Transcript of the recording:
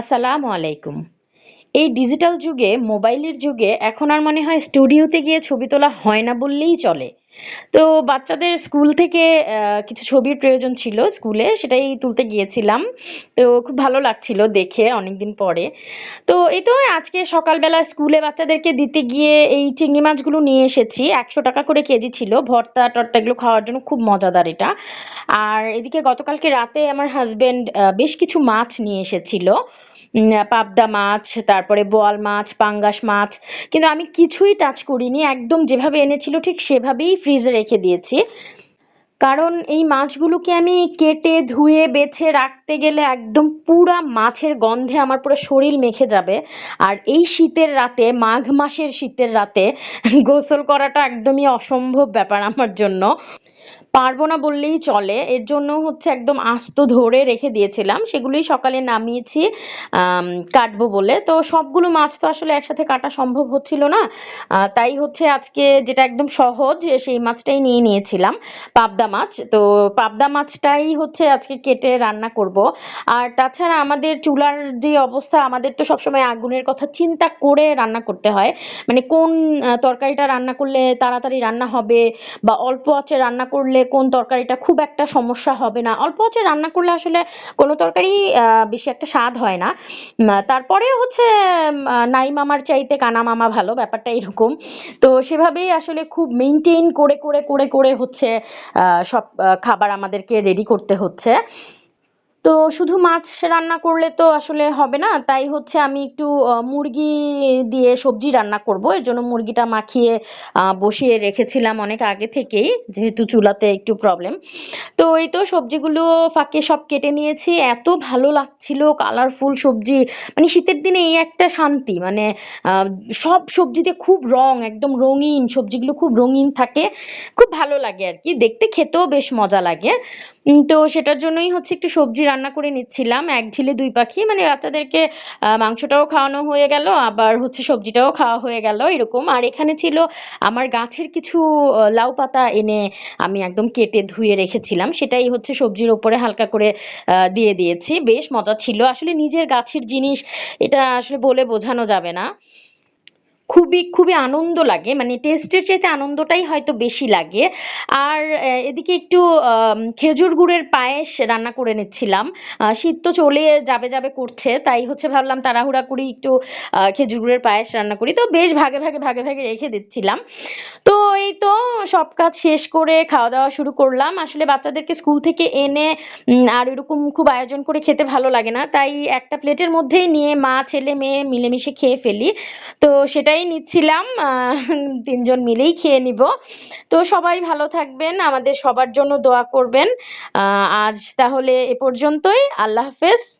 আসসালামু আলাইকুম। এই ডিজিটাল যুগে, মোবাইলের যুগে এখন আর মনে হয় স্টুডিওতে গিয়ে ছবি তোলা হয় না বললেই চলে। তো বাচ্চাদের স্কুল থেকে কিছু ছবির প্রয়োজন ছিল স্কুলে, সেটাই তুলতে গিয়েছিলাম। তো খুব ভালো লাগছিল দেখে অনেকদিন পরে। তো এই তো আজকে সকালবেলা স্কুলে বাচ্চাদেরকে দিতে গিয়ে এই চিংড়ি মাছগুলো নিয়ে এসেছি। একশো টাকা করে কেজি ছিল। ভর্তা, টর্তা এগুলো খাওয়ার জন্য খুব মজাদার এটা। আর এদিকে গতকালকে রাতে আমার হাজবেন্ড বেশ কিছু মাছ নিয়ে এসেছিল। পাবদা মাছ, তারপরে বোয়াল মাছ, পাঙ্গাস মাছ। কিন্তু আমি কিছুই টাচ করিনি, একদম যেভাবে এনেছিল ঠিক সেভাবেই ফ্রিজে রেখে দিয়েছি। কারণ এই মাছগুলোকে আমি কেটে, ধুয়ে, বেছে রাখতে গেলে একদম পুরা মাছের গন্ধে আমার পুরো শরীর মেখে যাবে। আর এই শীতের রাতে, মাঘ মাসের শীতের রাতে গোসল করাটা একদমই অসম্ভব ব্যাপার আমার জন্য। পারব না বললেই চলে। এর জন্য হচ্ছে একদম আস্ত ধরে রেখে দিয়েছিলাম। সেগুলোই সকালে নামিয়েছি কাটবো বলে। তো সবগুলো মাছ তো আসলে একসাথে কাটা সম্ভব হচ্ছিল না। তাই হচ্ছে আজকে যেটা একদম সহজ, সেই মাছটাই নিয়ে নিয়েছিলাম, পাবদা মাছ। তো পাবদা মাছটাই হচ্ছে আজকে কেটে রান্না করব। আর তাছাড়া আমাদের চুলার যে অবস্থা, আমাদের তো সবসময় আগুনের কথা চিন্তা করে রান্না করতে হয়। মানে কোন তরকারিটা রান্না করলে তাড়াতাড়ি রান্না হবে বা অল্প আঁচে রান্না করলে কোন তরকারিটা খুব একটা সমস্যা হবে না। অল্প আঁচে রান্না করলে আসলে কোনো তরকারি বেশি একটা স্বাদ হয় না। তারপরে হচ্ছে নাই মামার চাইতে কানা মামা ভালো, ব্যাপারটা এরকম। তো সেভাবেই আসলে খুব মেনটেন করে করে করে করে হচ্ছে সব খাবার আমাদেরকে রেডি করতে হচ্ছে। তো শুধু মাছ রান্না করলে তো আসলে হবে না, তাই হচ্ছে আমি একটু মুরগি দিয়ে সবজি রান্না করব। এর জন্য মুরগিটা মাখিয়ে বসিয়ে রেখেছিলাম অনেক আগে থেকেই, যেহেতু চুলাতে একটু প্রবলেম তো এই তো সবজিগুলো ফাঁকে সব কেটে নিয়েছি। এত ভালো লাগছিল কালারফুল সবজি। মানে শীতের দিনে এই একটা শান্তি মানে সব সবজিতে খুব রং, একদম রঙিন, সবজিগুলো খুব রঙিন থাকে। খুব ভালো লাগে আর কি। দেখতে খেতেও বেশ মজা লাগে। তো সেটার জন্যই হচ্ছে একটু সবজি রান্না করে নিচ্ছিলাম, এক ঢিলে দুই পাখি মানে বাচ্চাদেরকে মাংসটাও খাওয়ানো হয়ে গেল, আবার হচ্ছে সবজিটাও খাওয়া হয়ে গেল, এরকম। আর এখানে ছিল আমার গাছের কিছু লাউ পাতা এনে আমি একদম কেটে ধুয়ে রেখেছিলাম, সেটাই হচ্ছে সবজির ওপরে হালকা করে দিয়ে দিয়েছি। বেশ মজা ছিল। আসলে নিজের গাছের জিনিস, এটা আসলে বলে বোঝানো যাবে না। খুবই খুবই আনন্দ লাগে। মানে টেস্টের চাইতে আনন্দটাই হয়তো বেশি লাগে। আর এদিকে একটু খেজুর গুড়ের পায়েস রান্না করে নিচ্ছিলাম। শীত তো চলে যাবে যাবে করছে। তাই হচ্ছে ভাবলাম তাড়াহুড়া করি একটু খেজুর গুড়ের পায়েস রান্না করি। তো বেশ ভাগে ভাগে ভাগে ভাগে রেখে দিচ্ছিলাম। তো এই তো সব কাজ শেষ করে খাওয়া দাওয়া শুরু করলাম। আসলে বাচ্চাদেরকে স্কুল থেকে এনে আর এরকম খুব আয়োজন করে খেতে ভালো লাগে না। তাই একটা প্লেটের মধ্যেই নিয়ে মা, ছেলে, মেয়ে মিলেমিশে খেয়ে ফেলি। তো সেটাই নিচ্ছিলাম আহ, তিনজন মিলেই খেয়ে নিব। তো সবাই ভালো থাকবেন আমাদের সবার জন্য দোয়া করবেন। আজ তাহলে এ পর্যন্তই আল্লাহ হাফেজ।